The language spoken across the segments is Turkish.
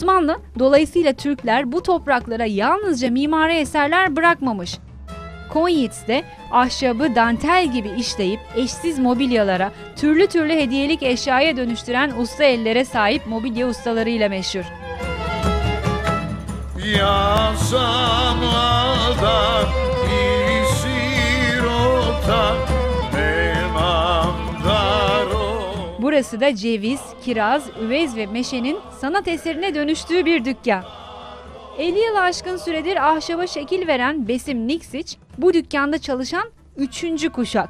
Osmanlı, dolayısıyla Türkler bu topraklara yalnızca mimari eserler bırakmamış. Konyit'te ahşabı dantel gibi işleyip eşsiz mobilyalara, türlü türlü hediyelik eşyaya dönüştüren usta ellere sahip mobilya ustalarıyla meşhur. Yasamada Burası da ceviz, kiraz, üvez ve meşenin sanat eserine dönüştüğü bir dükkan. 50 yıl aşkın süredir ahşaba şekil veren Besim Niksiç, bu dükkanda çalışan 3. kuşak.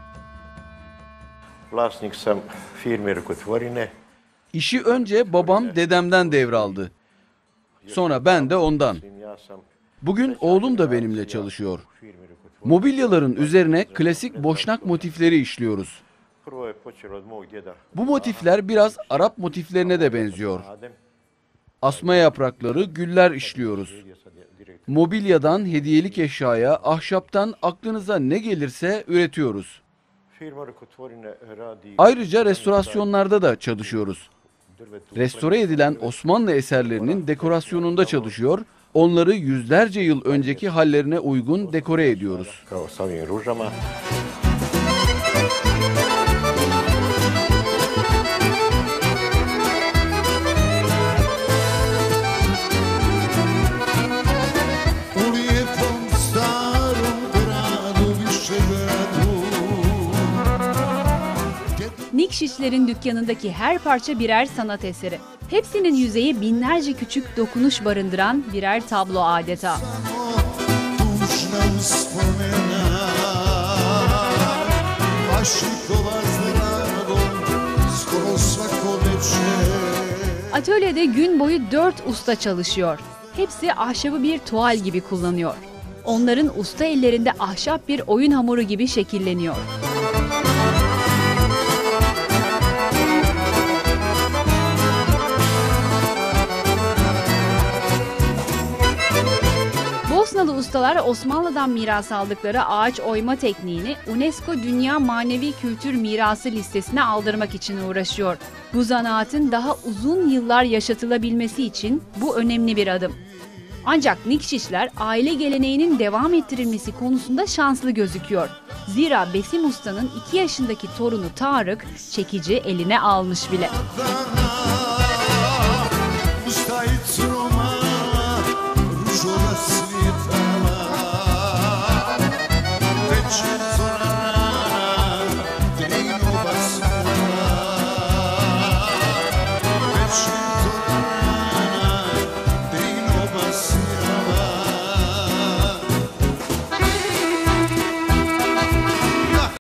Vlasnik sam firme rukotvorine. İşi önce babam dedemden devraldı. Sonra ben de ondan. Bugün oğlum da benimle çalışıyor. Mobilyaların üzerine klasik boşnak motifleri işliyoruz. Bu motifler biraz Arap motiflerine de benziyor. Asma yaprakları, güller işliyoruz. Mobilyadan hediyelik eşyaya, ahşaptan aklınıza ne gelirse üretiyoruz. Ayrıca restorasyonlarda da çalışıyoruz. Restore edilen Osmanlı eserlerinin dekorasyonunda çalışıyor, onları yüzlerce yıl önceki hallerine uygun dekore ediyoruz. Nikşiçlerin dükkanındaki her parça birer sanat eseri. Hepsinin yüzeyi binlerce küçük dokunuş barındıran birer tablo adeta. Atölyede gün boyu dört usta çalışıyor. Hepsi ahşabı bir tuval gibi kullanıyor. Onların usta ellerinde ahşap bir oyun hamuru gibi şekilleniyor. Ustalar Osmanlı'dan miras aldıkları ağaç oyma tekniğini UNESCO Dünya Manevi Kültür Mirası listesine aldırmak için uğraşıyor. Bu zanaatın daha uzun yıllar yaşatılabilmesi için bu önemli bir adım. Ancak Nikşişler aile geleneğinin devam ettirilmesi konusunda şanslı gözüküyor. Zira Besim Usta'nın 2 yaşındaki torunu Tarık çekici eline almış bile.